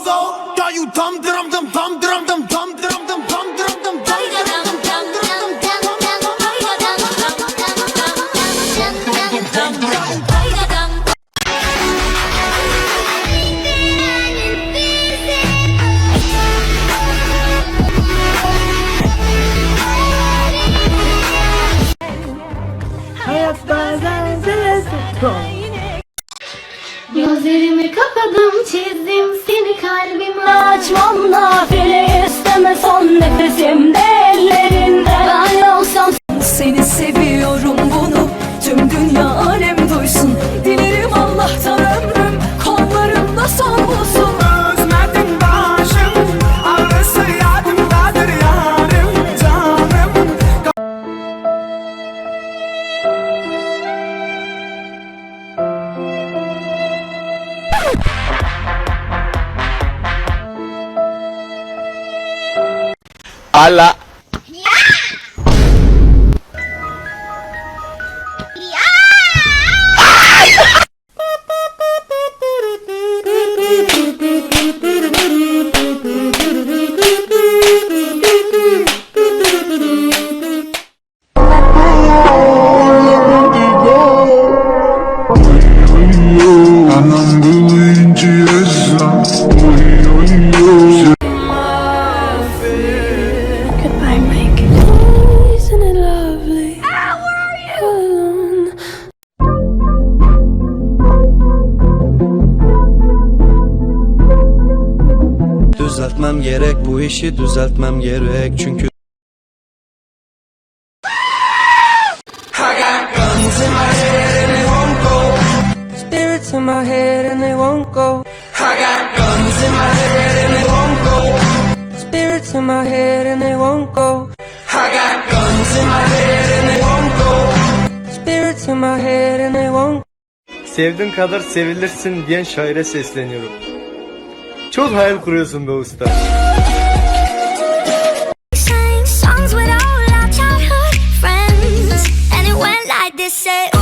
go. Got you dum dum dum dum dum dum dum dum dum dum dum dum dum Gözlerimi kapadım çizdim. Seni kalbime Açmam nafile isteme son nefesimde ellerinde Ben olsam Seni seviyorum Düzeltmem gerek bu işi düzeltmem gerek çünkü Spirits in my head and they won't go. I got guns in my head and they won't go. Spirits in my head and they won't go. I got guns in my head and they won't go. Spirits in my head and they won't Sevdiğin kadar sevilirsin diyen şaire sesleniyorum. Çok hayal kuruyorsun be usta. Songs with all our childhood friends And it went like this, say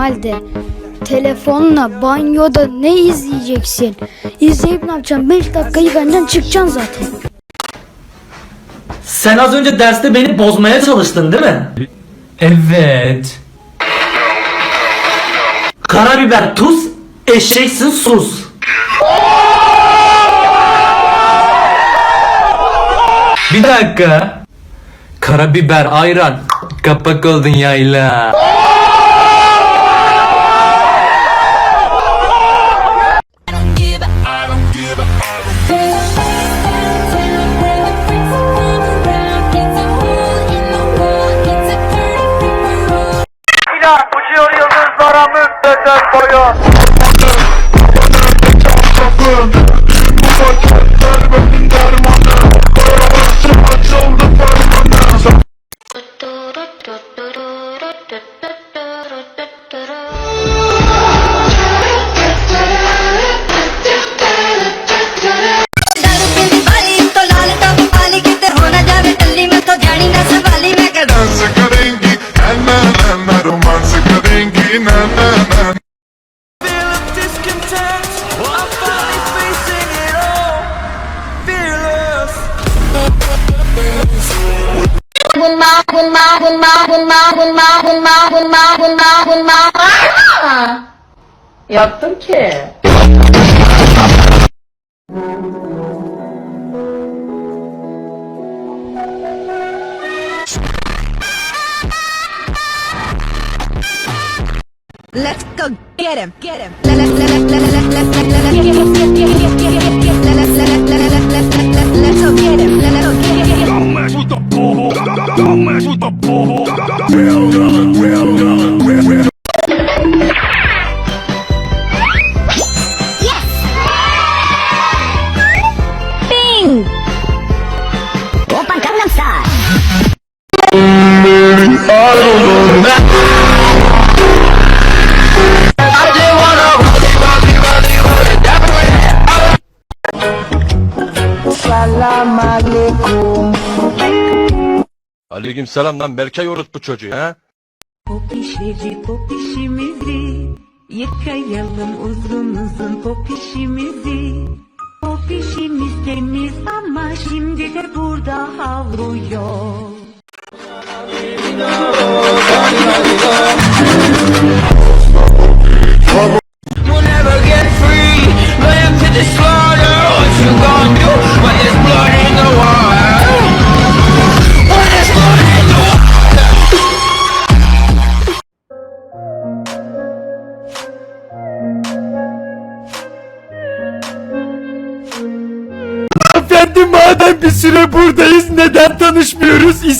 normalde. Telefonla banyoda ne izleyeceksin? İzleyip ne yapacaksın? 5 dakika yıkanacaksın çıkacaksın zaten. Sen az önce derste beni bozmaya çalıştın değil mi? Evet. Karabiber tuz, eşeksin sus. Bir dakika. Karabiber ayran. Kapak oldun yayla. на романсы годеньки на-на-на Bunlar bunlar bunlar bunlar bunlar bunlar bunlar. Let's go get him, get him. Let's go get him. Don't mess with the pool. Don't mess with the pool. Real gun, real gun. Aleyküm selam lan Berkay orospu çocuğu ha. Popişleri popişimizi Yıkayalım uzun popişimizi Popişimiz temiz ama şimdi de burada havluyor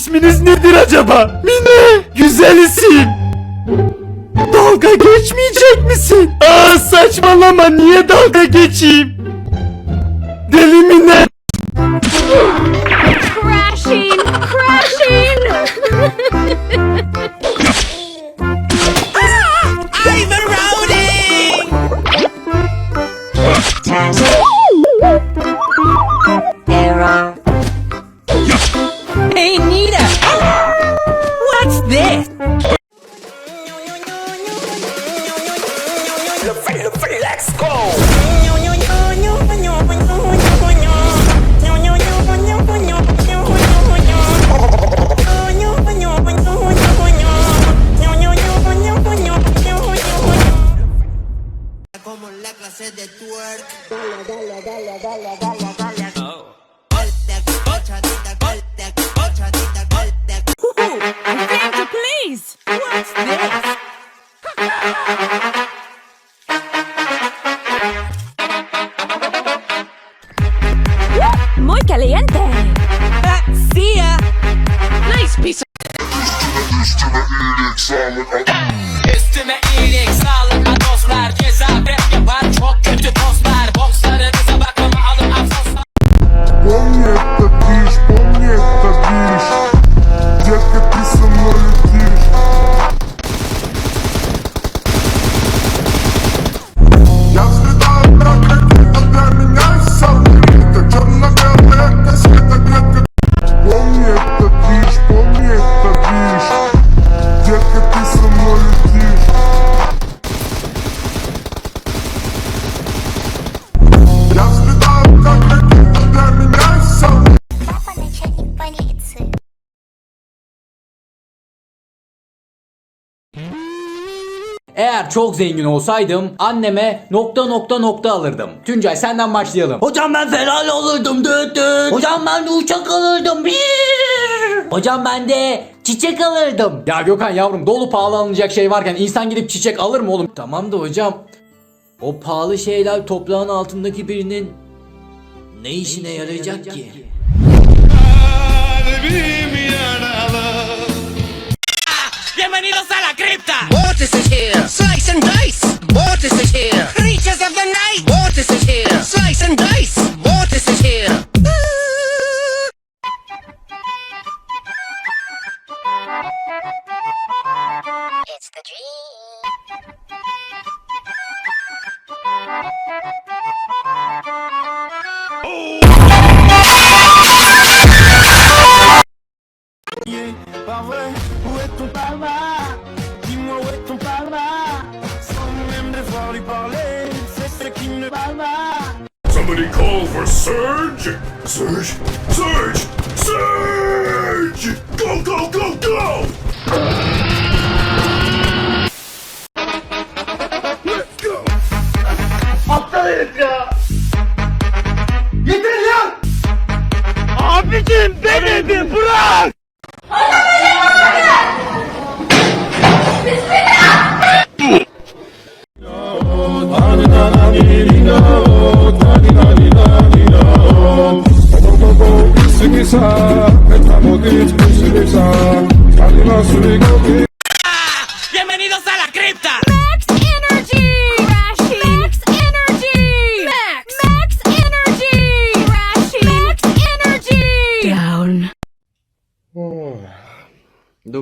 İsminiz nedir acaba? Mine! Güzel isim! Dalga geçmeyecek misin? Aa saçmalama niye dalga geçeyim? como la clase de twerk. Dale, dale, dale, dale, dale, dale. Oh. Muy caliente. Nice piece of. Este este Eğer çok zengin olsaydım anneme nokta nokta nokta alırdım. Tuncay senden başlayalım. Hocam ben Ferrari alırdım düt düt. Hocam ben de uçak alırdım. Bir. Hocam ben de çiçek alırdım. Ya Gökhan yavrum dolu pahalı alınacak şey varken insan gidip çiçek alır mı oğlum? Tamam da hocam o pahalı şeyler toprağın altındaki birinin ne işine yarayacak ki? Bienvenidos a la cripta Mortis is here. Slice and dice. For Surge! Surge! Surge! Surge! Go, go, go!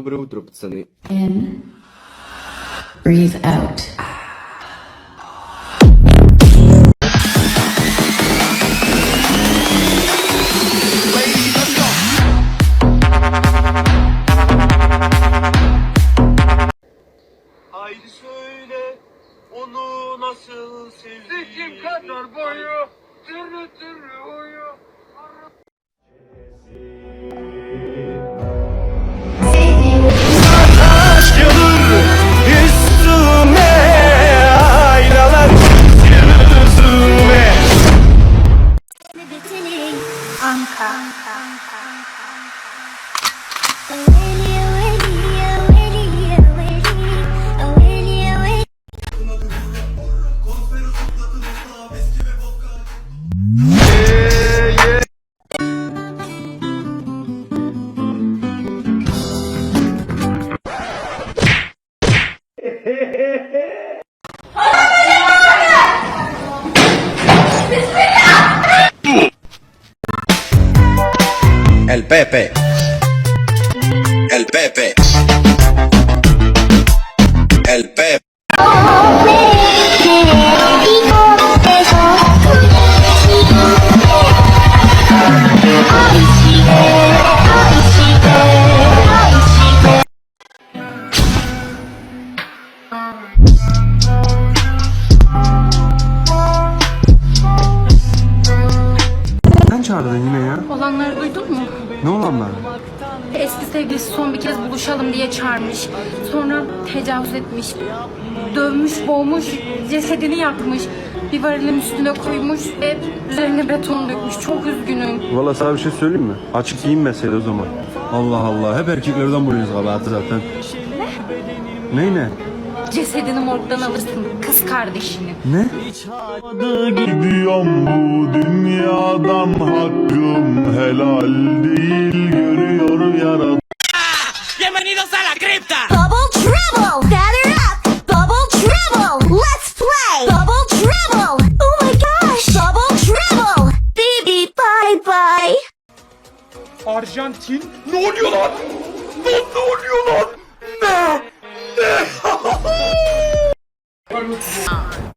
Доброе утро, пацаны. Breathe out. that bitch. Çağırdın yine ya. Olanları duydun mu? Ne olanlar? Eski sevgilisi son bir kez buluşalım diye çağırmış. Sonra tecavüz etmiş. Dövmüş, boğmuş, cesedini yakmış. Bir varilin üstüne koymuş ve üzerine beton dökmüş. Çok üzgünüm. Valla sana bir şey söyleyeyim mi? Açık giyim mesele o zaman. Allah Allah. Hep erkeklerden buluyoruz kabahati zaten. Ne? Ne Cesedini morgdan alırsın kız kardeşini. ne? Gidiyorum bu dünyadan hakkım helal değil görüyor yaradan. Bubble trouble, batter up. Bubble trouble, let's play. Bubble trouble, oh my gosh. Bubble trouble, baby bye bye. Arjantin? Ne oluyor lan? Lan ne oluyor lan? Ne? Ne?